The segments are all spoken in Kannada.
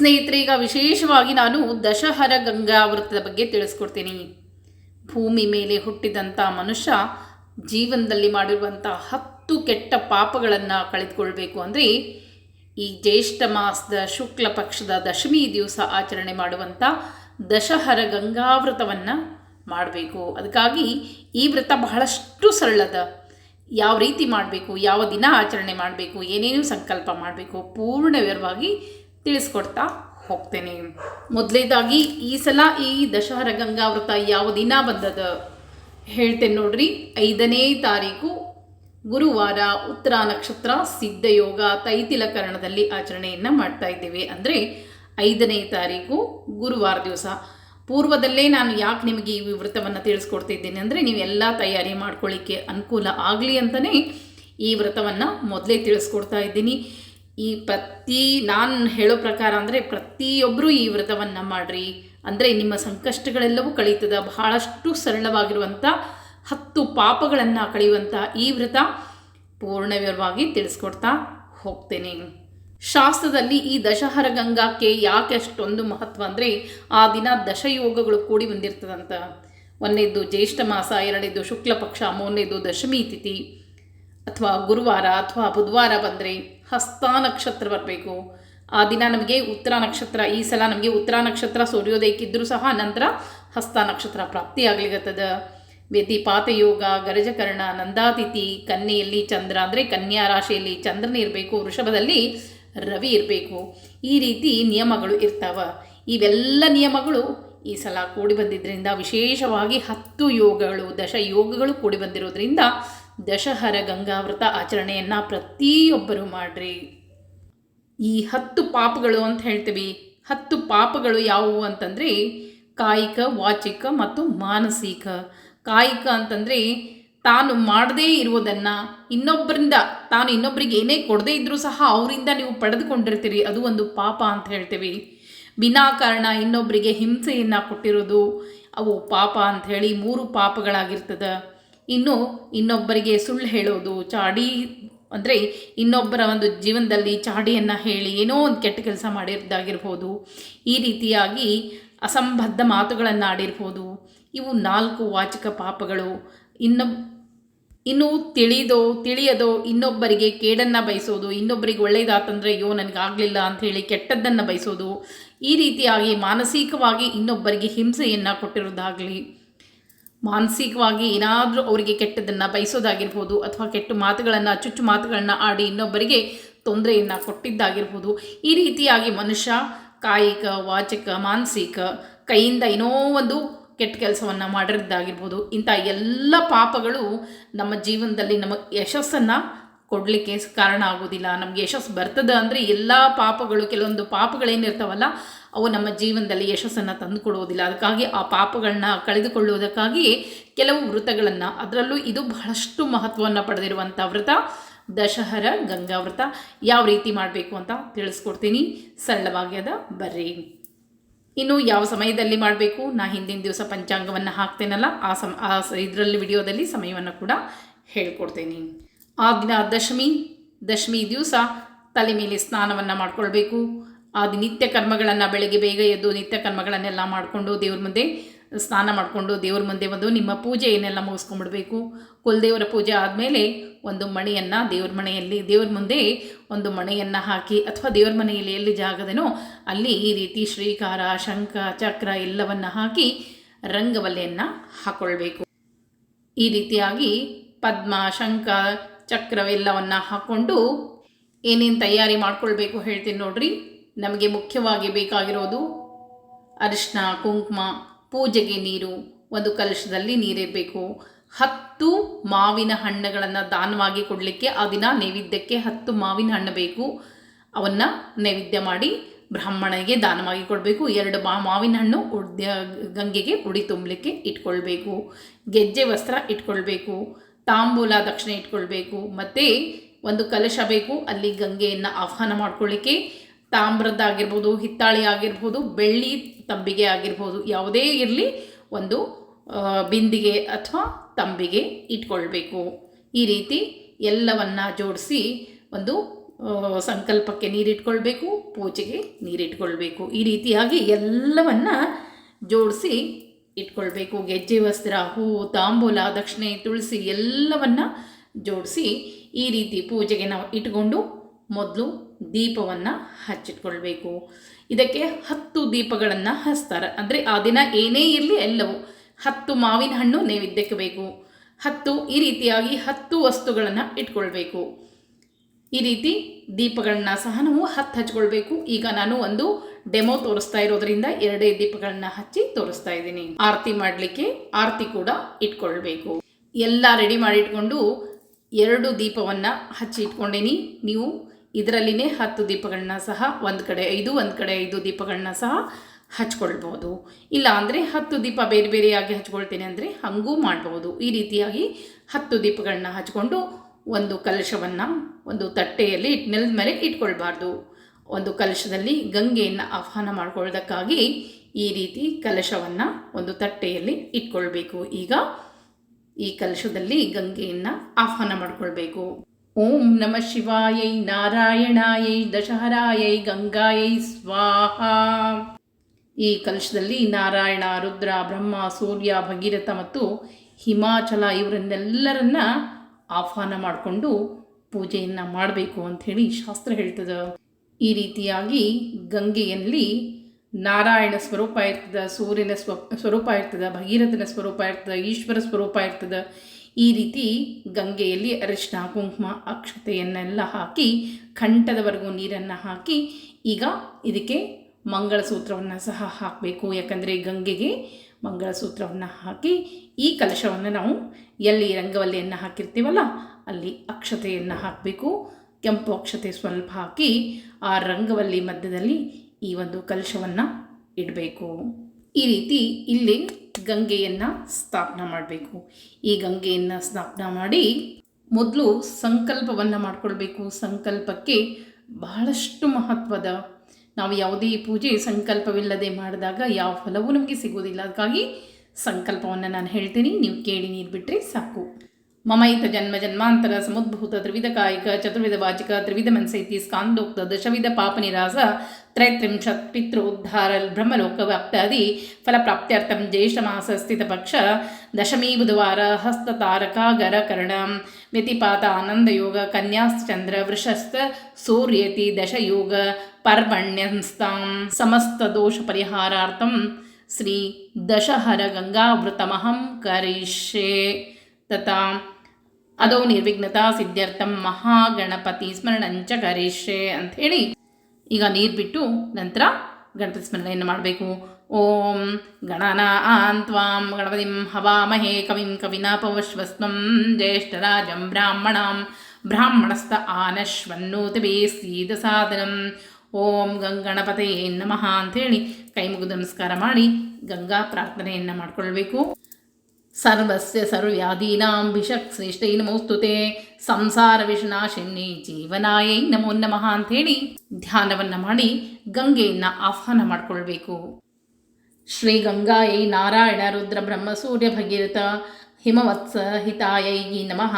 ಸ್ನೇಹಿತರೆ, ಈಗ ವಿಶೇಷವಾಗಿ ನಾನು ದಶಹರ ಗಂಗಾ ವೃತ್ತದ ಬಗ್ಗೆ ತಿಳಿಸ್ಕೊಡ್ತೀನಿ. ಭೂಮಿ ಮೇಲೆ ಹುಟ್ಟಿದಂಥ ಮನುಷ್ಯ ಜೀವನದಲ್ಲಿ ಮಾಡಿರುವಂಥ ಹತ್ತು ಕೆಟ್ಟ ಪಾಪಗಳನ್ನು ಕಳೆದುಕೊಳ್ಬೇಕು ಅಂದರೆ, ಈ ಜ್ಯೇಷ್ಠ ಮಾಸದ ಶುಕ್ಲ ಪಕ್ಷದ ದಶಮಿ ದಿವಸ ಆಚರಣೆ ಮಾಡುವಂಥ ದಶಹರ ಗಂಗಾವೃತವನ್ನು ಮಾಡಬೇಕು. ಅದಕ್ಕಾಗಿ ಈ ವ್ರತ ಬಹಳಷ್ಟು ಸರಳದ. ಯಾವ ರೀತಿ ಮಾಡಬೇಕು, ಯಾವ ದಿನ ಆಚರಣೆ ಮಾಡಬೇಕು, ಏನೇನು ಸಂಕಲ್ಪ ಮಾಡಬೇಕು ಪೂರ್ಣ ವಿವರವಾಗಿ ತಿಳಿಸ್ಕೊಡ್ತಾ ಹೋಗ್ತೇನೆ. ಮೊದಲೇದಾಗಿ ಈ ಸಲ ಈ ದಶಹರ ಗಂಗಾವ್ರತ ಯಾವ ದಿನ ಬಂದದ ಹೇಳ್ತೇನೆ ನೋಡ್ರಿ. ಐದನೇ ತಾರೀಕು ಗುರುವಾರ ಉತ್ತರ ನಕ್ಷತ್ರ ಸಿದ್ಧಯೋಗ ತೈತಿಲಕರಣದಲ್ಲಿ ಆಚರಣೆಯನ್ನು ಮಾಡ್ತಾ ಇದ್ದೇವೆ. ಅಂದರೆ ಐದನೇ ತಾರೀಕು ಗುರುವಾರ ದಿವಸ. ಪೂರ್ವದಲ್ಲೇ ನಾನು ಯಾಕೆ ನಿಮಗೆ ಈ ವ್ರತವನ್ನು ತಿಳಿಸ್ಕೊಡ್ತಿದ್ದೀನಿ ಅಂದರೆ ನೀವೆಲ್ಲ ತಯಾರಿ ಮಾಡ್ಕೊಳ್ಳಿಕ್ಕೆ ಅನುಕೂಲ ಆಗಲಿ ಅಂತಲೇ ಈ ವ್ರತವನ್ನು ಮೊದಲೇ ತಿಳಿಸ್ಕೊಡ್ತಾ ಇದ್ದೀನಿ. ಈ ಪ್ರತಿ ನಾನು ಹೇಳೋ ಪ್ರಕಾರ ಅಂದರೆ ಪ್ರತಿಯೊಬ್ಬರೂ ಈ ವ್ರತವನ್ನು ಮಾಡಿರಿ. ಅಂದರೆ ನಿಮ್ಮ ಸಂಕಷ್ಟಗಳೆಲ್ಲವೂ ಕಳೀತದ, ಬಹಳಷ್ಟು ಸರಳವಾಗಿರುವಂಥ ಹತ್ತು ಪಾಪಗಳನ್ನು ಕಳೆಯುವಂಥ ಈ ವ್ರತ ಪೂರ್ಣ ವಿವರವಾಗಿ ತಿಳಿಸ್ಕೊಡ್ತಾ ಹೋಗ್ತೇನೆ. ಶಾಸ್ತ್ರದಲ್ಲಿ ಈ ದಶಹರ ಗಂಗಾಕ್ಕೆ ಯಾಕೆ ಅಷ್ಟೊಂದು ಮಹತ್ವ ಅಂದರೆ ಆ ದಿನ ದಶಯೋಗಗಳು ಕೂಡಿ ಬಂದಿರ್ತದಂತ. ಒಂದನೇದು ಜ್ಯೇಷ್ಠ ಮಾಸ ಎರಡನೇದು ಶುಕ್ಲ ಪಕ್ಷ ಮೂರನೇದು ದಶಮಿ ತಿಥಿ. ಅಥವಾ ಗುರುವಾರ ಅಥವಾ ಬುಧವಾರ ಬಂದರೆ ಹಸ್ತ ನಕ್ಷತ್ರ ಬರಬೇಕು. ಆ ದಿನ ನಮಗೆ ಉತ್ತರ ನಕ್ಷತ್ರ, ಈ ಸಲ ನಮಗೆ ಉತ್ತರ ನಕ್ಷತ್ರ ಸೂರ್ಯೋದಯಕ್ಕಿದ್ದರೂ ಸಹ ನಂತರ ಹಸ್ತ ನಕ್ಷತ್ರ ಪ್ರಾಪ್ತಿಯಾಗ್ಲಿಗತ್ತದ ವ್ಯತಿಪಾತ ಯೋಗ ಗರಜಕರ್ಣ, ನಂದಾತಿಥಿ, ಕನ್ಯೆಯಲ್ಲಿ ಚಂದ್ರ ಅಂದರೆ ಕನ್ಯಾ ರಾಶಿಯಲ್ಲಿ ಚಂದ್ರನ ಇರಬೇಕು, ವೃಷಭದಲ್ಲಿ ರವಿ ಇರಬೇಕು. ಈ ರೀತಿ ನಿಯಮಗಳು ಇರ್ತಾವ. ಇವೆಲ್ಲ ನಿಯಮಗಳು ಈ ಸಲ ಕೂಡಿ ಬಂದಿದ್ದರಿಂದ ವಿಶೇಷವಾಗಿ ಹತ್ತು ಯೋಗಗಳು ದಶ ಯೋಗಗಳು ಕೂಡಿ ಬಂದಿರೋದ್ರಿಂದ ದಶಹರ ಗಂಗಾವ್ರತ ಆಚರಣೆಯನ್ನು ಪ್ರತಿಯೊಬ್ಬರು ಮಾಡ್ರಿ. ಈ ಹತ್ತು ಪಾಪಗಳು ಅಂತ ಹೇಳ್ತೀವಿ. ಹತ್ತು ಪಾಪಗಳು ಯಾವುವು ಅಂತಂದರೆ ಕಾಯಿಕ, ವಾಚಿಕ ಮತ್ತು ಮಾನಸಿಕ. ಕಾಯಿಕ ಅಂತಂದರೆ ತಾನು ಮಾಡದೇ ಇರುವುದನ್ನು ಇನ್ನೊಬ್ಬರಿಂದ, ತಾನು ಇನ್ನೊಬ್ಬರಿಗೆ ಏನೇ ಕೊಡದೇ ಇದ್ದರೂ ಸಹ ಅವರಿಂದ ನೀವು ಪಡೆದುಕೊಂಡಿರ್ತೀರಿ. ಅದು ಒಂದು ಪಾಪ ಅಂತ ಹೇಳ್ತೀವಿ. ವಿನಾಕಾರಣ ಇನ್ನೊಬ್ಬರಿಗೆ ಹಿಂಸೆಯನ್ನು ಕೊಟ್ಟಿರೋದು ಅವು ಪಾಪ ಅಂಥೇಳಿ ಮೂರು ಪಾಪಗಳಾಗಿರ್ತದೆ. ಇನ್ನು ಇನ್ನೊಬ್ಬರಿಗೆ ಸುಳ್ಳು ಹೇಳೋದು, ಚಾಡಿ ಅಂದರೆ ಇನ್ನೊಬ್ಬರ ಒಂದು ಜೀವನದಲ್ಲಿ ಚಾಡಿಯನ್ನು ಹೇಳಿ ಏನೋ ಒಂದು ಕೆಟ್ಟ ಕೆಲಸ ಮಾಡಿದ್ದಾಗಿರ್ಬೋದು, ಈ ರೀತಿಯಾಗಿ ಅಸಂಬದ್ಧ ಮಾತುಗಳನ್ನು ಆಡಿರ್ಬೋದು ಇವು ನಾಲ್ಕು ವಾಚಕ ಪಾಪಗಳು. ಇನ್ನೊ, ಇನ್ನು ತಿಳಿದೋ, ತಿಳಿಯದೋ ಇನ್ನೊಬ್ಬರಿಗೆ ಕೇಡನ್ನು ಬಯಸೋದು, ಇನ್ನೊಬ್ಬರಿಗೆ ಒಳ್ಳೆಯದಾತಂದರೆ ಅಯ್ಯೋ ನನಗಾಗಲಿಲ್ಲ ಅಂಥೇಳಿ ಕೆಟ್ಟದ್ದನ್ನು ಬಯಸೋದು, ಈ ರೀತಿಯಾಗಿ ಮಾನಸಿಕವಾಗಿ ಇನ್ನೊಬ್ಬರಿಗೆ ಹಿಂಸೆಯನ್ನು ಕೊಟ್ಟಿರೋದಾಗಲಿ ಮಾನಸಿಕವಾಗಿ ಏನಾದರೂ ಅವರಿಗೆ ಕೆಟ್ಟದನ್ನು ಬಯಸೋದಾಗಿರ್ಬೋದು ಅಥವಾ ಕೆಟ್ಟ ಮಾತುಗಳನ್ನು, ಚುಚ್ಚು ಮಾತುಗಳನ್ನು ಆಡಿ ಇನ್ನೊಬ್ಬರಿಗೆ ತೊಂದರೆಯನ್ನು ಕೊಟ್ಟಿದ್ದಾಗಿರ್ಬೋದು. ಈ ರೀತಿಯಾಗಿ ಮನುಷ್ಯ ಕಾಯಿಕ, ವಾಚಕ, ಮಾನಸಿಕ ಕೈಯಿಂದ ಏನೋ ಒಂದು ಕೆಟ್ಟ ಕೆಲಸವನ್ನು ಮಾಡಿರೋದಾಗಿರ್ಬೋದು. ಇಂಥ ಎಲ್ಲ ಪಾಪಗಳು ನಮ್ಮ ಜೀವನದಲ್ಲಿ ನಮಗೆ ಯಶಸ್ಸನ್ನು ಕೊಡಲಿಕ್ಕೆ ಕಾರಣ ಆಗೋದಿಲ್ಲ. ನಮಗೆ ಯಶಸ್ಸು ಬರ್ತದೆ ಅಂದರೆ ಎಲ್ಲ ಪಾಪಗಳು, ಕೆಲವೊಂದು ಪಾಪಗಳೇನಿರ್ತಾವಲ್ಲ ಅವು ನಮ್ಮ ಜೀವನದಲ್ಲಿ ಯಶಸ್ಸನ್ನು ತಂದುಕೊಡುವುದಿಲ್ಲ. ಅದಕ್ಕಾಗಿ ಆ ಪಾಪಗಳನ್ನ ಕಳೆದುಕೊಳ್ಳುವುದಕ್ಕಾಗಿ ಕೆಲವು ವ್ರತಗಳನ್ನು ಅದರಲ್ಲೂ ಇದು ಬಹಳಷ್ಟು ಮಹತ್ವವನ್ನು ಪಡೆದಿರುವಂಥ ವ್ರತ ದಶಹರ ಗಂಗಾ ವ್ರತ ಯಾವ ರೀತಿ ಮಾಡಬೇಕು ಅಂತ ತಿಳಿಸ್ಕೊಡ್ತೀನಿ. ಸರಳವಾಗಿ ಅದ ಬರ್ರಿ. ಇನ್ನು ಯಾವ ಸಮಯದಲ್ಲಿ ಮಾಡಬೇಕು? ನಾ ಹಿಂದಿನ ದಿವಸ ಪಂಚಾಂಗವನ್ನು ಹಾಕ್ತೇನಲ್ಲ, ಆ ಸಮ, ಆ ಇದರಲ್ಲಿ ವಿಡಿಯೋದಲ್ಲಿ ಸಮಯವನ್ನು ಕೂಡ ಹೇಳ್ಕೊಡ್ತೇನೆ. ಆ ದಿನ ದಶಮಿ ದಶಮಿ ದಿವಸ ತಲೆ ಮೇಲೆ ಸ್ನಾನವನ್ನು ಮಾಡ್ಕೊಳ್ಬೇಕು. ಆ ನಿತ್ಯ ಕರ್ಮಗಳನ್ನು ಬೆಳಗ್ಗೆ ಬೇಗ ಎದ್ದು ನಿತ್ಯ ಕರ್ಮಗಳನ್ನೆಲ್ಲ ಮಾಡಿಕೊಂಡು ದೇವ್ರ ಮುಂದೆ ಸ್ನಾನ ಮಾಡಿಕೊಂಡು ದೇವ್ರ ಮುಂದೆ ಒಂದು ನಿಮ್ಮ ಪೂಜೆ ಏನೆಲ್ಲ ಮುಗಿಸ್ಕೊಂಡ್ಬಿಡ್ಬೇಕು. ಕುಲದೇವರ ಪೂಜೆ ಆದಮೇಲೆ ಒಂದು ಮಣೆಯನ್ನು ದೇವ್ರ ಮನೆಯಲ್ಲಿ, ದೇವ್ರ ಮುಂದೆ ಒಂದು ಮಣೆಯನ್ನು ಹಾಕಿ ಅಥವಾ ದೇವ್ರ ಮನೆಯಲ್ಲಿ ಎಲ್ಲಿ ಜಾಗದನೋ ಅಲ್ಲಿ ಈ ರೀತಿ ಶ್ರೀಕಾರ, ಶಂಖ, ಚಕ್ರ ಎಲ್ಲವನ್ನು ಹಾಕಿ ರಂಗವಲೆಯನ್ನು ಹಾಕ್ಕೊಳ್ಬೇಕು ಈ ರೀತಿಯಾಗಿ ಪದ್ಮ, ಶಂಖ, ಚಕ್ರವೆಲ್ಲವನ್ನು ಹಾಕ್ಕೊಂಡು ಏನೇನು ತಯಾರಿ ಮಾಡ್ಕೊಳ್ಬೇಕು ಹೇಳ್ತೀನಿ ನೋಡ್ರಿ. ನಮಗೆ ಮುಖ್ಯವಾಗಿ ಬೇಕಾಗಿರೋದು ಅರಿಶಿನ ಕುಂಕುಮ, ಪೂಜೆಗೆ ನೀರು, ಒಂದು ಕಲಶದಲ್ಲಿ ನೀರಿರಬೇಕು. ಹತ್ತು ಮಾವಿನ ಹಣ್ಣುಗಳನ್ನು ದಾನವಾಗಿ ಕೊಡಲಿಕ್ಕೆ ಆ ದಿನ ನೈವೇದ್ಯಕ್ಕೆ ಹತ್ತು ಮಾವಿನ ಹಣ್ಣು ಬೇಕು. ಅವನ್ನು ನೈವೇದ್ಯ ಮಾಡಿ ಬ್ರಾಹ್ಮಣನಿಗೆ ದಾನವಾಗಿ ಕೊಡಬೇಕು. ಎರಡು ಮಾ ಮಾವಿನ ಹಣ್ಣು ಉಡ್ಯ ಗಂಗೆಗೆ ಉಡಿ ತುಂಬಲಿಕ್ಕೆ ಇಟ್ಕೊಳ್ಬೇಕು. ಗೆಜ್ಜೆ ವಸ್ತ್ರ ಇಟ್ಕೊಳ್ಬೇಕು. ತಾಂಬೂಲ ದಕ್ಷಿಣೆ ಇಟ್ಕೊಳ್ಬೇಕು. ಮತ್ತು ಒಂದು ಕಲಶ ಬೇಕು. ಅಲ್ಲಿ ಗಂಗೆಯನ್ನು ಆಹ್ವಾನ ಮಾಡ್ಕೊಳ್ಳಿಕ್ಕೆ ತಾಮ್ರದ್ದಾಗಿರ್ಬೋದು, ಹಿತ್ತಾಳಿ ಆಗಿರ್ಬೋದು, ಬೆಳ್ಳಿ ತಂಬಿಗೆ ಆಗಿರ್ಬೋದು, ಯಾವುದೇ ಇರಲಿ ಒಂದು ಬಿಂದಿಗೆ ಅಥವಾ ತಂಬಿಗೆ ಇಟ್ಕೊಳ್ಬೇಕು. ಈ ರೀತಿ ಎಲ್ಲವನ್ನ ಜೋಡಿಸಿ ಒಂದು ಸಂಕಲ್ಪಕ್ಕೆ ನೀರಿಟ್ಕೊಳ್ಬೇಕು, ಪೂಜೆಗೆ ನೀರಿಟ್ಕೊಳ್ಬೇಕು. ಈ ರೀತಿಯಾಗಿ ಎಲ್ಲವನ್ನ ಜೋಡಿಸಿ ಇಟ್ಕೊಳ್ಬೇಕು. ಗೆಜ್ಜೆ, ವಸ್ತ್ರ, ಹೂ, ತಾಂಬೂಲ, ದಕ್ಷಿಣೆ, ತುಳಸಿ ಎಲ್ಲವನ್ನ ಜೋಡಿಸಿ ಈ ರೀತಿ ಪೂಜೆಗೆ ನಾವು ಇಟ್ಕೊಂಡು ಮೊದಲು ದೀಪವನ್ನು ಹಚ್ಚಿಟ್ಕೊಳ್ಬೇಕು. ಇದಕ್ಕೆ ಹತ್ತು ದೀಪಗಳನ್ನು ಹಚ್ತಾರೆ. ಅಂದರೆ ಆ ದಿನ ಏನೇ ಇರಲಿ ಎಲ್ಲವೂ ಹತ್ತು ಮಾವಿನ ಹಣ್ಣು ನೈವೇದ್ಯಕ್ಕೆ ಬೇಕು. ಹತ್ತು ಈ ರೀತಿಯಾಗಿ ಹತ್ತು ವಸ್ತುಗಳನ್ನು ಇಟ್ಕೊಳ್ಬೇಕು. ಈ ರೀತಿ ದೀಪಗಳನ್ನ ಸಹ ನಾವು ಹತ್ತು ಹಚ್ಕೊಳ್ಬೇಕು. ಈಗ ನಾನು ಒಂದು ಡೆಮೋ ತೋರಿಸ್ತಾ ಇರೋದ್ರಿಂದ ಎರಡೇ ದೀಪಗಳನ್ನ ಹಚ್ಚಿ ತೋರಿಸ್ತಾ ಇದ್ದೀನಿ. ಆರತಿ ಮಾಡಲಿಕ್ಕೆ ಆರತಿ ಕೂಡ ಇಟ್ಕೊಳ್ಬೇಕು. ಎಲ್ಲ ರೆಡಿ ಮಾಡಿಟ್ಕೊಂಡು ಎರಡು ದೀಪವನ್ನು ಹಚ್ಚಿ ಇಟ್ಕೊಂಡೇನಿ. ನೀವು ಇದರಲ್ಲಿನೇ ಹತ್ತು ದೀಪಗಳನ್ನ ಸಹ ಒಂದು ಕಡೆ ಐದು, ಒಂದು ಕಡೆ ಐದು ದೀಪಗಳನ್ನ ಸಹ ಹಚ್ಕೊಳ್ಬೋದು ಇಲ್ಲ ಅಂದರೆ ಹತ್ತು ದೀಪ ಬೇರೆ ಬೇರೆಯಾಗಿ ಹಚ್ಕೊಳ್ತೇನೆ ಅಂದರೆ ಹಾಗೂ ಮಾಡ್ಬೋದು ಈ ರೀತಿಯಾಗಿ ಹತ್ತು ದೀಪಗಳನ್ನ ಹಚ್ಕೊಂಡು ಒಂದು ಕಲಶವನ್ನು ಒಂದು ತಟ್ಟೆಯಲ್ಲಿ ನೆಲದ ಮೇಲೆ ಇಟ್ಕೊಳ್ಬಾರ್ದು. ಒಂದು ಕಲಶದಲ್ಲಿ ಗಂಗೆಯನ್ನು ಆಹ್ವಾನ ಮಾಡ್ಕೊಳ್ಳೋದಕ್ಕಾಗಿ ಈ ರೀತಿ ಕಲಶವನ್ನು ಒಂದು ತಟ್ಟೆಯಲ್ಲಿ ಇಟ್ಕೊಳ್ಬೇಕು. ಈಗ ಈ ಕಲಶದಲ್ಲಿ ಗಂಗೆಯನ್ನು ಆಹ್ವಾನ ಮಾಡ್ಕೊಳ್ಬೇಕು. ಓಂ ನಮ ಶಿವಾಯೈ ನಾರಾಯಣಾಯೈ ದಶಹರಾಯೈ ಗಂಗಾಯೈ ಸ್ವಾಹ. ಈ ಕಲಶದಲ್ಲಿ ನಾರಾಯಣ, ರುದ್ರ, ಬ್ರಹ್ಮ, ಸೂರ್ಯ, ಭಗೀರಥ ಮತ್ತು ಹಿಮಾಚಲ ಇವರನ್ನೆಲ್ಲರನ್ನ ಆಹ್ವಾನ ಮಾಡಿಕೊಂಡು ಪೂಜೆಯನ್ನು ಮಾಡಬೇಕು ಅಂಥೇಳಿ ಶಾಸ್ತ್ರ ಹೇಳ್ತದೆ. ಈ ರೀತಿಯಾಗಿ ಗಂಗೆಯಲ್ಲಿ ನಾರಾಯಣ ಸ್ವರೂಪ ಇರ್ತದೆ, ಸೂರ್ಯನ ಸ್ವ, ಸ್ವರೂಪ ಇರ್ತದೆ, ಭಗೀರಥನ ಸ್ವರೂಪ ಇರ್ತದೆ, ಈಶ್ವರ ಸ್ವರೂಪ ಇರ್ತದೆ ಈ ರೀತಿ ಗಂಗೆಯಲ್ಲಿ ಅರಿಶಿನ ಕುಂಕುಮ, ಅಕ್ಷತೆಯನ್ನೆಲ್ಲ ಹಾಕಿ ಕಂಠದವರೆಗೂ ನೀರನ್ನು ಹಾಕಿ ಈಗ ಇದಕ್ಕೆ ಮಂಗಳಸೂತ್ರವನ್ನು ಸಹ ಹಾಕಬೇಕು. ಯಾಕಂದರೆ ಗಂಗೆಗೆ ಮಂಗಳಸೂತ್ರವನ್ನು ಹಾಕಿ ಈ ಕಲಶವನ್ನು ನಾವು ಎಲ್ಲಿ ರಂಗವಲ್ಲಿಯನ್ನು ಹಾಕಿರ್ತೀವಲ್ಲ, ಅಲ್ಲಿ ಅಕ್ಷತೆಯನ್ನು ಹಾಕಬೇಕು. ಕೆಂಪು ಅಕ್ಷತೆ ಸ್ವಲ್ಪ ಹಾಕಿ ಆ ರಂಗವಲ್ಲಿ ಮಧ್ಯದಲ್ಲಿ ಈ ಒಂದು ಕಲಶವನ್ನು ಇಡಬೇಕು. ಈ ರೀತಿ ಇಲ್ಲಿ ಗಂಗೆಯನ್ನು ಸ್ಥಾಪನೆ ಮಾಡಬೇಕು. ಈ ಗಂಗೆಯನ್ನು ಸ್ಥಾಪನೆ ಮಾಡಿ ಮೊದಲು ಸಂಕಲ್ಪವನ್ನು ಮಾಡಿಕೊಳ್ಬೇಕು. ಸಂಕಲ್ಪಕ್ಕೆ ಬಹಳಷ್ಟು ಮಹತ್ವದ ನಾವು ಯಾವುದೇ ಪೂಜೆ ಸಂಕಲ್ಪವಿಲ್ಲದೆ ಮಾಡಿದಾಗ ಯಾವ ಫಲವೂ ನಮಗೆ ಸಿಗೋದಿಲ್ಲ ಅದಕ್ಕಾಗಿ ಸಂಕಲ್ಪವನ್ನು ನಾನು ಹೇಳ್ತೀನಿ. ನೀವು ಕೇಳಿ ನೀರು ಬಿಟ್ಟರೆ ಸಾಕು. ಮಮೈತ ಜನ್ಮ ಜನ್ಮಾಂತರ ಸಮುದ್ಭೂತ ತ್ರಿವಿಧ ಕಾಯಿಕ ಚತುರ್ವಿಧ ವಾಚಿಕ ತ್ರಿವಿಧ ಮನಸೈತಿ ಸ್ಕಾಂದೋಕ್ತ ದಶವಿಧ ಪಾಪ ನಿರಾಸ ತ್ರೈತ್ರಿಂಶತ್ ಪಿತೃೋದ್ಧಾರ ಬ್ರಹ್ಮಲೋಕ ವ್ಯಾಪ್ತಾದಿ ಫಲಪ್ರಾಪ್ತ್ಯರ್ಥಂ ಜ್ಯೇಷ್ಠಮಾಸ ಸ್ಥಿತಪಕ್ಷ ದಶಮೀ ಬುಧವಾರ ಹಸ್ತತಾರಕಾಗರ ಕರ್ಣ ವ್ಯತಿಪಾತ ಆನಂದಯೋಗ ಕನ್ಯಾಶ್ಚಂದ್ರ ವೃಷಸ್ಥ ಸೂರ್ಯೇತಿ ದಶಯೋಗ ಪರ್ವಣ್ಯಂಸ್ತಾಂ ಸಮಸ್ತ ದೋಷ ಪರಿಹಾರಾರ್ಥಂ ಶ್ರೀ ದಶಹರ ಗಂಗಾವೃತಮಹಂ ಕರಿಷ್ಯೆ ತಥಾ ಅದೋ ನಿರ್ವಿಘ್ನತಾ ಸಿದ್ಧಾರ್ಥಂ ಮಹಾಗಣಪತಿ ಸ್ಮರಣಂಚ ಕರಿಷ್ಯೆ ಅಂಥೇಳಿ ಈಗ ನೀರು ಬಿಟ್ಟು ನಂತರ ಗಣಪತಿ ಸ್ಮರಣೆಯನ್ನು ಮಾಡಬೇಕು. ಓಂ ಗಣನ ಆಂತ್ವಾಂ ಗಣಪತಿಂ ಹವಾಮಹೇ ಕವಿಂ ಕವಿನಾಪವಶ್ವಸ್ವಂ ಜ್ಯೇಷ್ಠರಾಜಂ ಬ್ರಾಹ್ಮಣಾಂ ಬ್ರಾಹ್ಮಣಸ್ಥ ಆನಶ್ವನ್ನೋತವೇ ಸೀದ ಸಾಧನಂ. ಓಂ ಗಂಗಣಪತಯೇ ನಮಃ ಅಂಥೇಳಿ ಕೈ ಮುಗಿದು ನಮಸ್ಕಾರ ಮಾಡಿ ಗಂಗಾ ಪ್ರಾರ್ಥನೆಯನ್ನು ಮಾಡಿಕೊಳ್ಬೇಕು. ಸರ್ವಸ್ಯ ಸರ್ವ್ಯಾಧೀನಾಂ ಭಿಷಕ್ ಶ್ರೇಷ್ಠೈ ನಮೋಸ್ತುತೆ ಸಂಸಾರ ವಿಷನಾಶಿನಿ ಜೀವನಾಯೈ ನಮೋ ನಮಃ ಅಂಥೇಳಿ ಧ್ಯಾನವನ್ನು ಮಾಡಿ ಗಂಗೆಯನ್ನು ಆಹ್ವಾನ ಮಾಡಿಕೊಳ್ಬೇಕು. ಶ್ರೀ ಗಂಗಾಯೈ ನಾರಾಯಣ ರುದ್ರ ಬ್ರಹ್ಮ ಸೂರ್ಯ ಭಗೀರಥ ಹಿಮವತ್ಸ ಹಿತಾಯೈ ನಮಃ.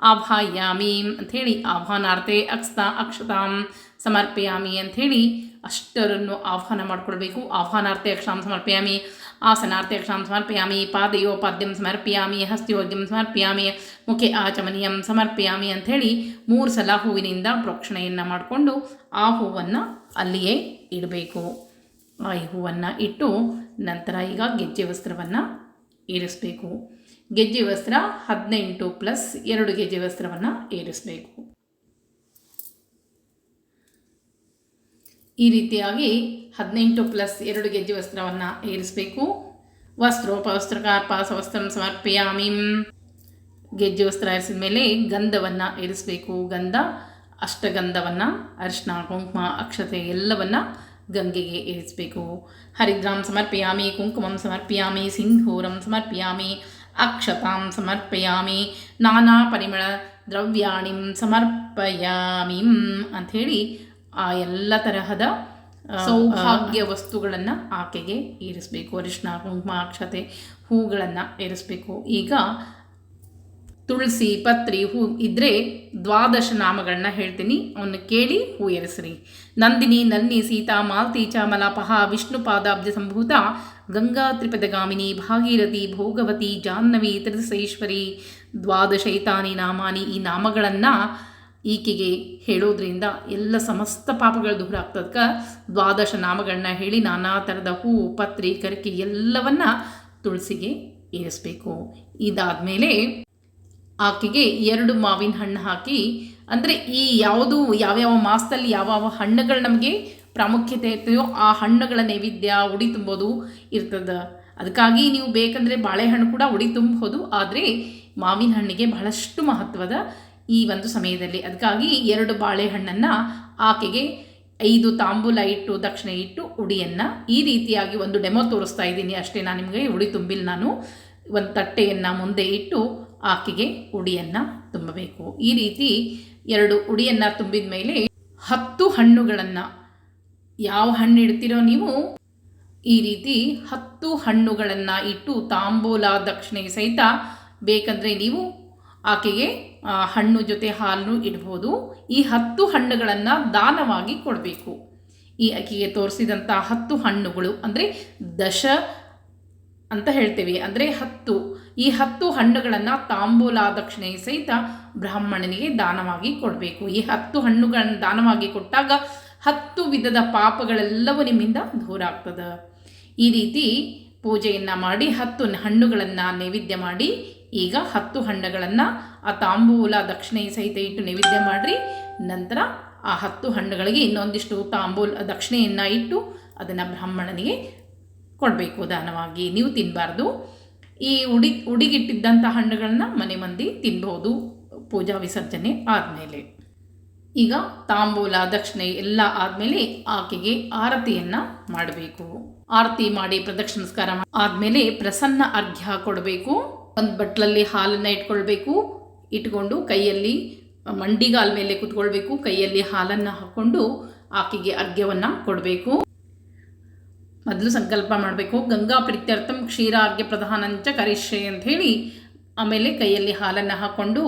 ಆಭಾಯಾಮಿ ಅಂಥೇಳಿ ಆಹ್ವಾನಾರ್ಥೆ ಅಕ್ಸ್ತ ಅಕ್ಷತಾಂ ಸಮರ್ಪಯಾಮಿ ಅಂಥೇಳಿ ಅಷ್ಟರನ್ನು ಆಹ್ವಾನ ಮಾಡಿಕೊಳ್ಬೇಕು. ಆಹ್ವಾನಾರ್ಥೆ ಅಕ್ಷಾಂ ಸಮರ್ಪಯಾಮಿ. ಆಸನಾರ್ತೆ ಅಕ್ಷಾಂ ಸಮರ್ಪಯಾಮಿ ಪಾದಯೋ ಪಾದ್ಯಂ ಸಮರ್ಪಯಾಮಿ ಹಸ್ತಿಯೋಗ್ಯಂ ಸಮರ್ಪಯಾಮಿ ಮುಖೆ ಆಚಮನೀಯಂ ಸಮರ್ಪಯಾಮಿ ಅಂಥೇಳಿ ಮೂರು ಸಲ ಹೂವಿನಿಂದ ಪ್ರೋಕ್ಷಣೆಯನ್ನು ಮಾಡಿಕೊಂಡು ಆ ಹೂವನ್ನು ಅಲ್ಲಿಯೇ ಇಡಬೇಕು. ಆ ಹೂವನ್ನು ಇಟ್ಟು ನಂತರ ಈಗ ಗೆಜ್ಜೆ ವಸ್ತ್ರವನ್ನು ಏರಿಸಬೇಕು ಗೆಜ್ಜೆ ವಸ್ತ್ರ ಹದಿನೆಂಟು ಪ್ಲಸ್ ಎರಡು ಗೆಜ್ಜೆ ವಸ್ತ್ರವನ್ನು ಏರಿಸಬೇಕು ಈ ರೀತಿಯಾಗಿ ಹದಿನೆಂಟು ಪ್ಲಸ್ ಎರಡು ಗೆಜ್ಜೆ ವಸ್ತ್ರವನ್ನು ಏರಿಸಬೇಕು. ವಸ್ತ್ರೋಪವಸ್ತ್ರಕಾರ ಪಾಸವಸ್ತ್ರ ಸಮರ್ಪಯಾಮಿ. ಗೆಜ್ಜೆ ವಸ್ತ್ರ ಏರಿಸಿದ ಮೇಲೆ ಗಂಧವನ್ನು ಏರಿಸಬೇಕು. ಗಂಧ, ಅಷ್ಟಗಂಧವನ್ನು ಅರಿಶಿನ ಕುಂಕುಮ, ಅಕ್ಷತೆ ಎಲ್ಲವನ್ನು ಗಂಗೆಗೆ ಏರಿಸಬೇಕು. ಹರಿದ್ರಾಂ ಸಮರ್ಪಿಯಾಮಿ, ಕುಂಕುಮಂ ಸಮರ್ಪಿಯಾಮಿ, ಸಿಂಧೂರಂ ಸಮರ್ಪಿಯಾಮಿ, ಅಕ್ಷತಾಂ ಸಮರ್ಪಯಾಮಿ, ನಾನಾ ಪರಿಮಳ ದ್ರವ್ಯಾಣಿಂ ಸಮರ್ಪಯಾಮಿಂ ಅಂಥೇಳಿ ಆ ಎಲ್ಲ ತರಹದ ಸೌಭಾಗ್ಯ ವಸ್ತುಗಳನ್ನು ಆಕೆಗೆ ಏರಿಸಬೇಕು ಅರಿಶಿನ ಕುಂಕುಮ ಅಕ್ಷತೆ ಹೂಗಳನ್ನು ಏರಿಸಬೇಕು ಈಗ ತುಳಸಿ ಪತ್ರಿ ಹೂ ಇದ್ದರೆ ದ್ವಾದಶ ನಾಮಗಳನ್ನ ಹೇಳ್ತೀನಿ. ಅವನ್ನ ಕೇಳಿ ಹೂ ಏರಿಸ್ರಿ ನಂದಿನಿ ನನ್ನಿ ಸೀತಾ ಮಾಲ್ತಿ ಚಾಮಲಾಪಹ ವಿಷ್ಣುಪಾದಾಬ್ಜ ಸಂಭೂತ ಗಂಗಾ ತ್ರಿಪದಗಾಮಿನಿ ಭಾಗೀರಥಿ ಭೋಗವತಿ ಜಾಹ್ನವಿ ತ್ರಿಸೈಶ್ವರಿ ದ್ವಾದಶೈತಾನಿ ನಾಮಾನಿ ಈ ನಾಮಗಳನ್ನು ಈಕೆಗೆ ಹೇಳೋದ್ರಿಂದ ಎಲ್ಲ ಸಮಸ್ತ ಪಾಪಗಳು ದೂರ ಆಗ್ತದಕ್ಕೆ. ದ್ವಾದಶ ನಾಮಗಳನ್ನ ಹೇಳಿ ನಾನಾ ಥರದ ಹೂ, ಪತ್ರಿ, ಕರಿಕೆ ಎಲ್ಲವನ್ನ ತುಳಸಿಗೆ ಏರಿಸಬೇಕು. ಇದಾದಮೇಲೆ ಆಕೆಗೆ ಎರಡು ಮಾವಿನ ಹಣ್ಣು ಹಾಕಿ, ಅಂದರೆ ಈ ಯಾವುದು ಯಾವ್ಯಾವ ಮಾಸದಲ್ಲಿ ಯಾವ್ಯಾವ ಹಣ್ಣುಗಳು ನಮಗೆ ಪ್ರಾಮುಖ್ಯತೆ ಇರ್ತೀಯೋ ಆ ಹಣ್ಣುಗಳ ನೈವೇದ್ಯ ಉಡಿ ತುಂಬೋದು ಇರ್ತದೆ. ಅದಕ್ಕಾಗಿ ನೀವು ಬೇಕಂದರೆ ಬಾಳೆಹಣ್ಣು ಕೂಡ ಉಡಿ ತುಂಬಬಹುದು ಆದರೆ ಮಾವಿನ ಹಣ್ಣಿಗೆ ಬಹಳಷ್ಟು ಮಹತ್ವದ ಈ ಒಂದು ಸಮಯದಲ್ಲಿ. ಅದಕ್ಕಾಗಿ ಎರಡು ಬಾಳೆಹಣ್ಣನ್ನು ಆಕೆಗೆ ಐದು ತಾಂಬೂಲ ಇಟ್ಟು, ದಕ್ಷಿಣೆ ಇಟ್ಟು ಉಡಿಯನ್ನು ಈ ರೀತಿಯಾಗಿ ಒಂದು ಡೆಮೋ ತೋರಿಸ್ತಾ ಇದ್ದೀನಿ. ಅಷ್ಟೇ ನಾನು ನಿಮಗೆ ಉಡಿ ತುಂಬಿಲ್ಲ ನಾನು ಒಂದು ತಟ್ಟೆಯನ್ನು ಮುಂದೆ ಇಟ್ಟು ಆಕೆಗೆ ಉಡಿಯನ್ನು ತುಂಬಬೇಕು. ಈ ರೀತಿ ಎರಡು ಉಡಿಯನ್ನು ತುಂಬಿದ ಮೇಲೆ ಹತ್ತು ಹಣ್ಣುಗಳನ್ನು. ಯಾವ ಹಣ್ಣು ಇಡ್ತೀರೋ ನೀವು? ಈ ರೀತಿ ಹತ್ತು ಹಣ್ಣುಗಳನ್ನು ಇಟ್ಟು, ತಾಂಬೂಲ, ದಕ್ಷಿಣೆ ಸಹಿತ ಬೇಕಂದರೆ ನೀವು ಆಕೆಗೆ ಹಣ್ಣು ಜೊತೆ ಹಾಲು ಇಡ್ಬೋದು. ಈ ಹತ್ತು ಹಣ್ಣುಗಳನ್ನು ದಾನವಾಗಿ ಕೊಡಬೇಕು. ಈ ಆಕೆಗೆ ತೋರಿಸಿದಂಥ ಹತ್ತು ಹಣ್ಣುಗಳು ಅಂದರೆ ದಶ ಅಂತ ಹೇಳ್ತೇವೆ. ಅಂದರೆ ಹತ್ತು. ಈ ಹತ್ತು ಹಣ್ಣುಗಳನ್ನು ತಾಂಬೂಲ ದಕ್ಷಿಣೆ ಸಹಿತ ಬ್ರಾಹ್ಮಣನಿಗೆ ದಾನವಾಗಿ ಕೊಡಬೇಕು. ಈ ಹತ್ತು ಹಣ್ಣುಗಳನ್ನು ದಾನವಾಗಿ ಕೊಟ್ಟಾಗ ಹತ್ತು ವಿಧದ ಪಾಪಗಳೆಲ್ಲವೂ ನಿಮ್ಮಿಂದ ದೂರ ಆಗ್ತದೆ. ಈ ರೀತಿ ಪೂಜೆಯನ್ನು ಮಾಡಿ ಹತ್ತು ಹಣ್ಣುಗಳನ್ನು ನೈವೇದ್ಯ ಮಾಡಿ ಈಗ ಹತ್ತು ಹಣ್ಣುಗಳನ್ನು ಆ ತಾಂಬೂಲ, ದಕ್ಷಿಣೆ ಸಹಿತ ಇಟ್ಟು ನೈವೇದ್ಯ ಮಾಡಿರಿ. ನಂತರ ಆ ಹತ್ತು ಹಣ್ಣುಗಳಿಗೆ ಇನ್ನೊಂದಿಷ್ಟು ತಾಂಬೂಲ, ದಕ್ಷಿಣೆಯನ್ನು ಇಟ್ಟು ಅದನ್ನು ಬ್ರಾಹ್ಮಣನಿಗೆ ಕೊಡಬೇಕು ದಾನವಾಗಿ ನೀವು ತಿನ್ನಬಾರ್ದು ಈ ಉಡಿ, ಉಡಿಗಿಟ್ಟಿದ್ದಂಥ ಹಣ್ಣುಗಳನ್ನ ಮನೆ ಮಂದಿ ತಿನ್ಬೋದು ಪೂಜಾ ವಿಸರ್ಜನೆ ಆದಮೇಲೆ. ಈಗ ತಾಂಬೂಲ, ದಕ್ಷಿಣೆ ಎಲ್ಲ ಆದಮೇಲೆ ಆಕೆಗೆ ಆರತಿಯನ್ನು ಮಾಡಬೇಕು. ಆರತಿ ಮಾಡಿ ಪ್ರದಕ್ಷಿಣಸ್ಕಾರ ಆದಮೇಲೆ ಪ್ರಸನ್ನ ಅರ್ಘ್ಯ ಕೊಡಬೇಕು. ಒಂದು ಬಟ್ಲಲ್ಲಿ ಹಾಲನ್ನು ಇಟ್ಕೊಳ್ಬೇಕು. ಇಟ್ಕೊಂಡು ಕೈಯಲ್ಲಿ ಮಂಡಿಗಾಲ ಮೇಲೆ ಕುತ್ಕೊಳ್ಬೇಕು. ಕೈಯಲ್ಲಿ ಹಾಲನ್ನು ಹಾಕ್ಕೊಂಡು ಆಕೆಗೆ ಅರ್ಘ್ಯವನ್ನು ಕೊಡಬೇಕು. ಮೊದಲು ಸಂಕಲ್ಪ ಮಾಡಬೇಕು. ಗಂಗಾ ಪ್ರೀತ್ಯರ್ಥಂ ಕ್ಷೀರಾರ್ಘ್ಯ ಪ್ರಧಾನಂಚ ಕರಿಷ್ಯೆ ಅಂತ ಹೇಳಿ ಆಮೇಲೆ ಕೈಯಲ್ಲಿ ಹಾಲನ್ನು ಹಾಕ್ಕೊಂಡು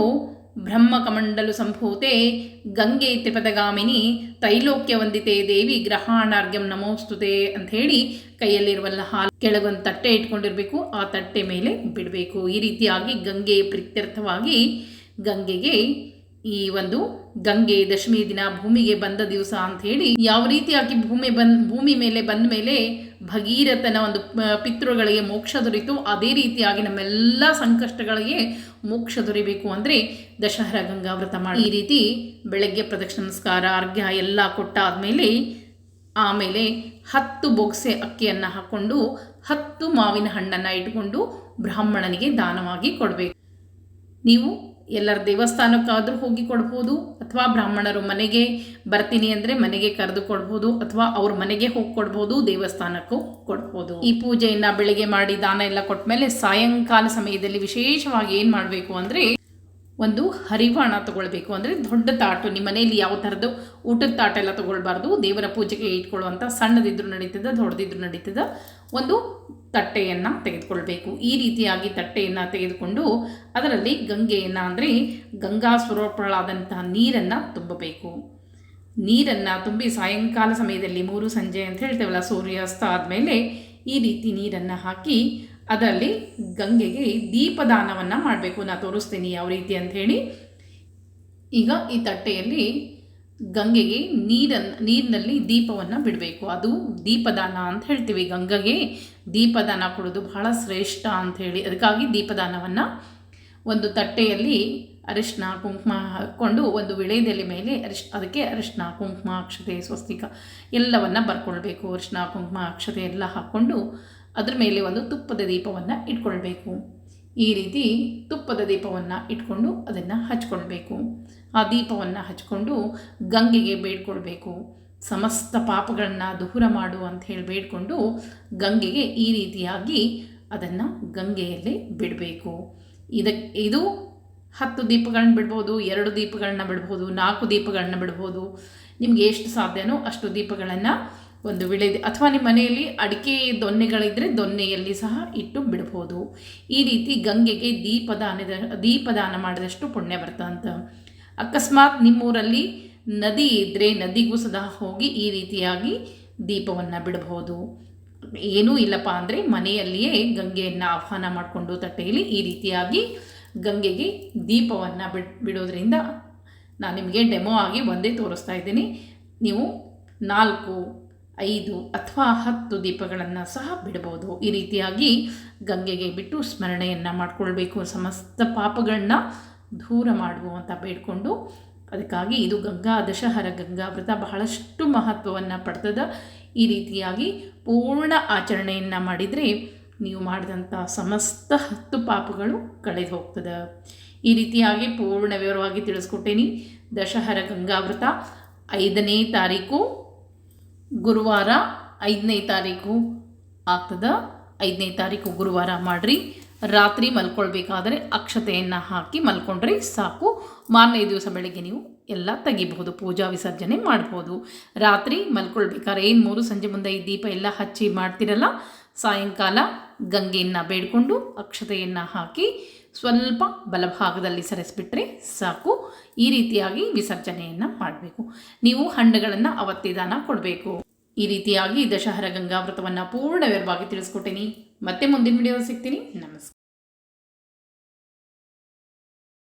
ಬ್ರಹ್ಮ ಕಮಂಡಲು ಸಂಭೂತೆ ಗಂಗೆ ತ್ರಿಪದಗಾಮಿನಿ ತೈಲೋಕ್ಯ ವಂದಿತೆ ದೇವಿ ಗ್ರಹಾಣಾರ್ಘ್ಯಂ ನಮೋಸ್ತುತೆ ಅಂತ ಹೇಳಿ ಕೈಯಲ್ಲಿರುವಲ್ಲ ಹಾಲು ಕೆಳಗೊಂದು ತಟ್ಟೆ ಇಟ್ಕೊಂಡಿರಬೇಕು. ಆ ತಟ್ಟೆ ಮೇಲೆ ಬಿಡಬೇಕು. ಈ ರೀತಿಯಾಗಿ ಗಂಗೆ ಪ್ರೀತ್ಯರ್ಥವಾಗಿ ಗಂಗೆಗೆ ಈ ಒಂದು ಗಂಗೆ ದಶಮಿ ದಿನ ಭೂಮಿಗೆ ಬಂದ ದಿವಸ ಅಂತ ಹೇಳಿ ಯಾವ ರೀತಿಯಾಗಿ ಭೂಮಿ ಬಂದ್ ಭೂಮಿ ಮೇಲೆ ಬಂದ ಮೇಲೆ ಭಗೀರಥನ ಒಂದು ಪಿತೃಗಳಿಗೆ ಮೋಕ್ಷ ದೊರೀತು, ಅದೇ ರೀತಿಯಾಗಿ ನಮ್ಮೆಲ್ಲ ಸಂಕಷ್ಟಗಳಿಗೆ ಮೋಕ್ಷ ದೊರಿಬೇಕು ಅಂದರೆ ದಶಹರ ಗಂಗಾ ವ್ರತ ಮಾಡಿ ಈ ರೀತಿ ಬೆಳಗ್ಗೆ ಪ್ರದಕ್ಷಿಣ ನಮಸ್ಕಾರ, ಅರ್ಘ್ಯ ಎಲ್ಲ ಕೊಟ್ಟಾದ್ಮೇಲೆ ಆಮೇಲೆ ಹತ್ತು ಬೊಗ್ಸೆ ಅಕ್ಕಿಯನ್ನು ಹಾಕ್ಕೊಂಡು ಹತ್ತು ಮಾವಿನ ಹಣ್ಣನ್ನು ಇಟ್ಕೊಂಡು ಬ್ರಾಹ್ಮಣನಿಗೆ ದಾನವಾಗಿ ಕೊಡಬೇಕು. ನೀವು ಎಲ್ಲರ ದೇವಸ್ಥಾನಕ್ಕಾದರೂ ಹೋಗಿ ಕೊಡ್ಬೋದು ಅಥವಾ ಬ್ರಾಹ್ಮಣರು ಮನೆಗೆ ಬರ್ತೀನಿ ಅಂದರೆ ಮನೆಗೆ ಕರೆದು ಕೊಡ್ಬೋದು ಅಥವಾ ಅವ್ರ ಮನೆಗೆ ಹೋಗಿ ಕೊಡ್ಬೋದು, ದೇವಸ್ಥಾನಕ್ಕೂ ಕೊಡ್ಬೋದು. ಈ ಪೂಜೆಯನ್ನು ಬೆಳಿಗ್ಗೆ ಮಾಡಿ ದಾನ ಎಲ್ಲ ಕೊಟ್ಮೇಲೆ ಸಾಯಂಕಾಲ ಸಮಯದಲ್ಲಿ ವಿಶೇಷವಾಗಿ ಏನು ಮಾಡಬೇಕು ಅಂದರೆ ಒಂದು ಹರಿವಾಣ ತಗೊಳ್ಬೇಕು ಅಂದರೆ ದೊಡ್ಡ ತಾಟು. ನಿಮ್ಮ ಮನೆಯಲ್ಲಿ ಯಾವ ಥರದ್ದು ಊಟದ ತಾಟ ಎಲ್ಲ ತಗೊಳ್ಬಾರ್ದು. ದೇವರ ಪೂಜೆಗೆ ಇಟ್ಕೊಳ್ಳುವಂಥ ಸಣ್ಣದಿದ್ರು ನಡೀತದೆ, ದೊಡ್ಡದಿದ್ರು ನಡೀತದೆ. ಒಂದು ತಟ್ಟೆಯನ್ನು ತೆಗೆದುಕೊಳ್ಬೇಕು. ಈ ರೀತಿಯಾಗಿ ತಟ್ಟೆಯನ್ನು ತೆಗೆದುಕೊಂಡು ಅದರಲ್ಲಿ ಗಂಗೆಯನ್ನು ಅಂದರೆ ಗಂಗಾ ಸ್ವರೂಪಗಳಾದಂತಹ ನೀರನ್ನು ತುಂಬಬೇಕು. ನೀರನ್ನು ತುಂಬಿ ಸಾಯಂಕಾಲ ಸಮಯದಲ್ಲಿ ಮೂರು ಸಂಜೆ ಅಂತ ಹೇಳ್ತೇವಲ್ಲ ಸೂರ್ಯಾಸ್ತ ಆದಮೇಲೆ ಈ ರೀತಿ ನೀರನ್ನು ಹಾಕಿ ಅದರಲ್ಲಿ ಗಂಗೆಗೆ ದೀಪದಾನವನ್ನು ಮಾಡಬೇಕು. ನಾನು ತೋರಿಸ್ತೀನಿ ಯಾವ ರೀತಿ ಅಂತ ಹೇಳಿ. ಈಗ ಈ ತಟ್ಟೆಯಲ್ಲಿ ಗಂಗೆಗೆ ನೀರನ್ನು ನೀರಿನಲ್ಲಿ ದೀಪವನ್ನು ಬಿಡಬೇಕು. ಅದು ದೀಪದಾನ ಅಂತ ಹೇಳ್ತೀವಿ. ಗಂಗೆಗೆ ದೀಪದಾನ ಕೊಡೋದು ಬಹಳ ಶ್ರೇಷ್ಠ ಅಂತ ಹೇಳಿ. ಅದಕ್ಕಾಗಿ ದೀಪದಾನವನ್ನು ಒಂದು ತಟ್ಟೆಯಲ್ಲಿ ಅರಿಶಿನ ಕುಂಕುಮ ಹಾಕ್ಕೊಂಡು ಒಂದು ವಿಳೆದೆಲೆ ಮೇಲೆ ಅರಿಶ್, ಅದಕ್ಕೆ ಅರಿಶಿನ ಕುಂಕುಮ, ಅಕ್ಷತೆ, ಸ್ವಸ್ತಿಕ ಎಲ್ಲವನ್ನು ಬರ್ಕೊಳ್ಬೇಕು. ಅರಿಶಿನ ಕುಂಕುಮ, ಅಕ್ಷತೆ ಎಲ್ಲ ಹಾಕ್ಕೊಂಡು ಅದ್ರ ಮೇಲೆ ಒಂದು ತುಪ್ಪದ ದೀಪವನ್ನು ಇಟ್ಕೊಳ್ಬೇಕು. ಈ ರೀತಿ ತುಪ್ಪದ ದೀಪವನ್ನು ಇಟ್ಕೊಂಡು ಅದನ್ನು ಹಚ್ಕೊಳ್ಬೇಕು. ಆ ದೀಪವನ್ನು ಹಚ್ಕೊಂಡು ಗಂಗೆಗೆ ಬೇಡ್ಕೊಳ್ಬೇಕು. ಸಮಸ್ತ ಪಾಪಗಳನ್ನು ದೂರ ಮಾಡು ಅಂತ ಹೇಳಿ ಬೇಡ್ಕೊಂಡು ಗಂಗೆಗೆ ಈ ರೀತಿಯಾಗಿ ಅದನ್ನು ಗಂಗೆಯಲ್ಲಿ ಬಿಡಬೇಕು. ಇದಕ್ಕೆ ಇದು ಹತ್ತು ದೀಪಗಳನ್ನ ಬಿಡ್ಬೋದು, ಎರಡು ದೀಪಗಳನ್ನ ಬಿಡ್ಬೋದು, ನಾಲ್ಕು ದೀಪಗಳನ್ನ ಬಿಡ್ಬೋದು. ನಿಮಗೆ ಎಷ್ಟು ಸಾಧ್ಯನೋ ಅಷ್ಟು ದೀಪಗಳನ್ನು ಒಂದು ವಿಳೆ ಅಥವಾ ನಿಮ್ಮ ಮನೆಯಲ್ಲಿ ಅಡಿಕೆ ದೊನ್ನೆಗಳಿದ್ದರೆ ದೊನ್ನೆಯಲ್ಲಿ ಸಹ ಇಟ್ಟು ಬಿಡ್ಬೋದು ಈ ರೀತಿ ಗಂಗೆಗೆ ದೀಪದಾನದ ದೀಪದಾನ ಮಾಡಿದಷ್ಟು ಪುಣ್ಯ ಬರ್ತಂತ ಅಕಸ್ಮಾತ್ ನಿಮ್ಮೂರಲ್ಲಿ ನದಿ ಇದ್ದರೆ ನದಿಗೂ ಸದಾ ಹೋಗಿ ಈ ರೀತಿಯಾಗಿ ದೀಪವನ್ನು ಬಿಡಬಹುದು. ಏನೂ ಇಲ್ಲಪ್ಪ ಅಂದರೆ ಮನೆಯಲ್ಲಿಯೇ ಗಂಗೆಯನ್ನು ಆಹ್ವಾನ ಮಾಡಿಕೊಂಡು ತಟ್ಟೆಯಲ್ಲಿ ಈ ರೀತಿಯಾಗಿ ಗಂಗೆಗೆ ದೀಪವನ್ನು ಬಿಡ್, ಬಿಡೋದ್ರಿಂದ ನಾನು ನಿಮಗೆ ಡೆಮೋ ಆಗಿ ಒಂದೇ ತೋರಿಸ್ತಾ ಇದ್ದೀನಿ. ನೀವು ನಾಲ್ಕು ಐದು ಅಥವಾ ಹತ್ತು ದೀಪಗಳನ್ನು ಸಹ ಬಿಡ್ಬೋದು ಈ ರೀತಿಯಾಗಿ ಗಂಗೆಗೆ ಬಿಟ್ಟು ಸ್ಮರಣೆಯನ್ನು ಮಾಡಿಕೊಳ್ಬೇಕು. ಸಮಸ್ತ ಪಾಪಗಳನ್ನ ದೂರ ಮಾಡುವ ಅಂತ ಬೇಡಿಕೊಂಡು ಅದಕ್ಕಾಗಿ ಇದು ಗಂಗಾ ದಶಹರ. ಗಂಗಾ ವ್ರತ ಬಹಳಷ್ಟು ಮಹತ್ವವನ್ನು ಪಡೆದದ ಈ ರೀತಿಯಾಗಿ ಪೂರ್ಣ ಆಚರಣೆಯನ್ನು ಮಾಡಿದರೆ ನೀವು ಮಾಡಿದಂಥ ಸಮಸ್ತ ಹತ್ತು ಪಾಪಗಳು ಕಳೆದು ಹೋಗ್ತದೆ ಈ ರೀತಿಯಾಗಿ ಪೂರ್ಣ ವಿವರವಾಗಿ ತಿಳಿಸ್ಕೊಟ್ಟೇನಿ. ದಶಹರ ಗಂಗಾವ್ರತ ಐದನೇ ತಾರೀಕು ಗುರುವಾರ ಐದನೇ ತಾರೀಕು ಆಗ್ತದ. ಐದನೇ ತಾರೀಕು ಗುರುವಾರ ಮಾಡಿರಿ. ರಾತ್ರಿ ಮಲ್ಕೊಳ್ಬೇಕಾದರೆ ಅಕ್ಷತೆಯನ್ನು ಹಾಕಿ ಮಲ್ಕೊಂಡ್ರೆ ಸಾಕು. ಮಾರನೇ ದಿವಸ ಬೆಳಗ್ಗೆ ನೀವು ಎಲ್ಲ ತೆಗಿಬಹುದು, ಪೂಜಾ ವಿಸರ್ಜನೆ ಮಾಡ್ಬೋದು. ರಾತ್ರಿ ಮಲ್ಕೊಳ್ಬೇಕಾದ್ರೆ ಏನು ಮೂರು ಸಂಜೆ ಮುಂದೆ ಈ ದೀಪ ಎಲ್ಲ ಹಚ್ಚಿ ಮಾಡ್ತಿರಲ್ಲ? ಸಾಯಂಕಾಲ ಗಂಗೆಯನ್ನು ಬೇಡಿಕೊಂಡು ಅಕ್ಷತೆಯನ್ನು ಹಾಕಿ ಸ್ವಲ್ಪ ಬಲಭಾಗದಲ್ಲಿ ಸರಿಸ್ಬಿಟ್ರೆ ಸಾಕು. ಈ ರೀತಿಯಾಗಿ ವಿಸರ್ಜನೆಯನ್ನು ಮಾಡಬೇಕು. ನೀವು ಹಣ್ಣುಗಳನ್ನು ಅವತ್ತಿದಾನ ಕೊಡಬೇಕು. ಈ ರೀತಿಯಾಗಿ ದಶಹರ ಗಂಗಾವ್ರತವನ್ನು ಪೂರ್ಣ ವಿವರವಾಗಿ ತಿಳಿಸ್ಕೊಟ್ಟೀನಿ. ಮತ್ತೆ ಮುಂದಿನ ವಿಡಿಯೋ ಸಿಗ್ತೀನಿ. ನಮಸ್ಕಾರ.